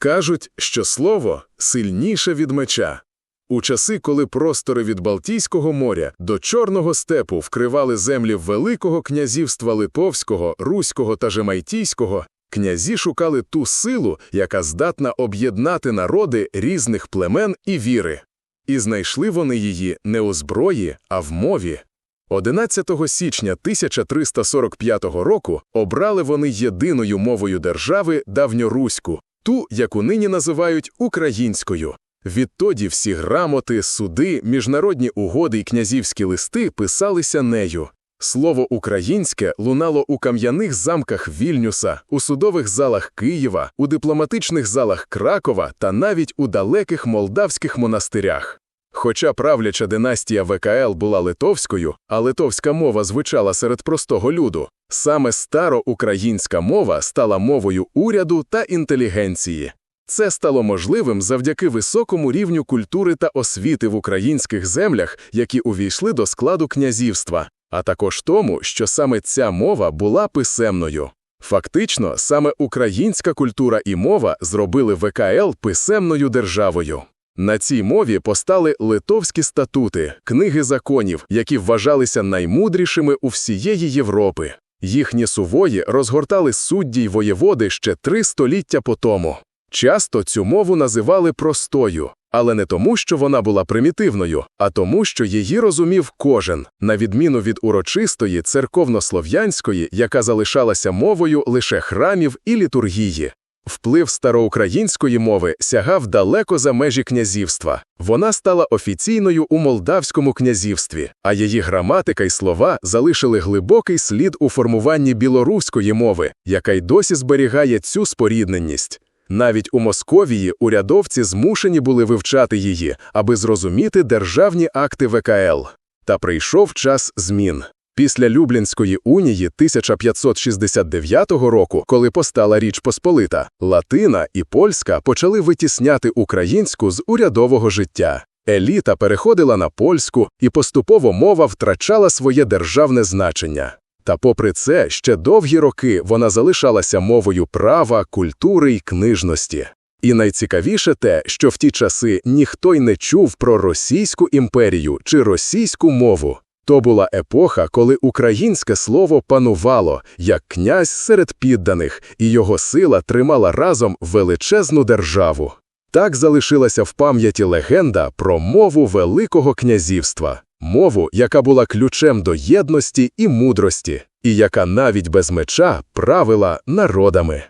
Кажуть, що слово сильніше від меча. У часи, коли простори від Балтійського моря до Чорного степу вкривали землі Великого князівства Литовського, Руського та Жемайтійського, князі шукали ту силу, яка здатна об'єднати народи різних племен і віри. І знайшли вони її не у зброї, а в мові. 11 січня 1345 року обрали вони єдиною мовою держави давньоруську, ту, яку нині називають українською. Відтоді всі грамоти, суди, міжнародні угоди й князівські листи писалися нею. Слово українське лунало у кам'яних замках Вільнюса, у судових залах Києва, у дипломатичних залах Кракова та навіть у далеких молдавських монастирях. Хоча правляча династія ВКЛ була литовською, а литовська мова звучала серед простого люду, саме староукраїнська мова стала мовою уряду та інтелігенції. Це стало можливим завдяки високому рівню культури та освіти в українських землях, які увійшли до складу князівства, а також тому, що саме ця мова була писемною. Фактично, саме українська культура і мова зробили ВКЛ писемною державою. На цій мові постали литовські статути, книги законів, які вважалися наймудрішими у всієї Європи. Їхні сувої розгортали судді й воєводи ще три століття по тому. Часто цю мову називали простою, але не тому, що вона була примітивною, а тому, що її розумів кожен, на відміну від урочистої церковнослов'янської, яка залишалася мовою лише храмів і літургії. Вплив староукраїнської мови сягав далеко за межі князівства. Вона стала офіційною у Молдавському князівстві, а її граматика й слова залишили глибокий слід у формуванні білоруської мови, яка й досі зберігає цю спорідненість. Навіть у Московії урядовці змушені були вивчати її, аби зрозуміти державні акти ВКЛ. Та прийшов час змін. Після Люблінської унії 1569 року, коли постала Річ Посполита, Латина і Польська почали витісняти українську з урядового життя. Еліта переходила на польську, і поступово мова втрачала своє державне значення. Та попри це, ще довгі роки вона залишалася мовою права, культури й книжності. І найцікавіше те, що в ті часи ніхто й не чув про Російську імперію чи російську мову. То була епоха, коли українське слово панувало як князь серед підданих, і його сила тримала разом величезну державу. Так залишилася в пам'яті легенда про мову Великого князівства, мову, яка була ключем до єдності і мудрості, і яка навіть без меча правила народами.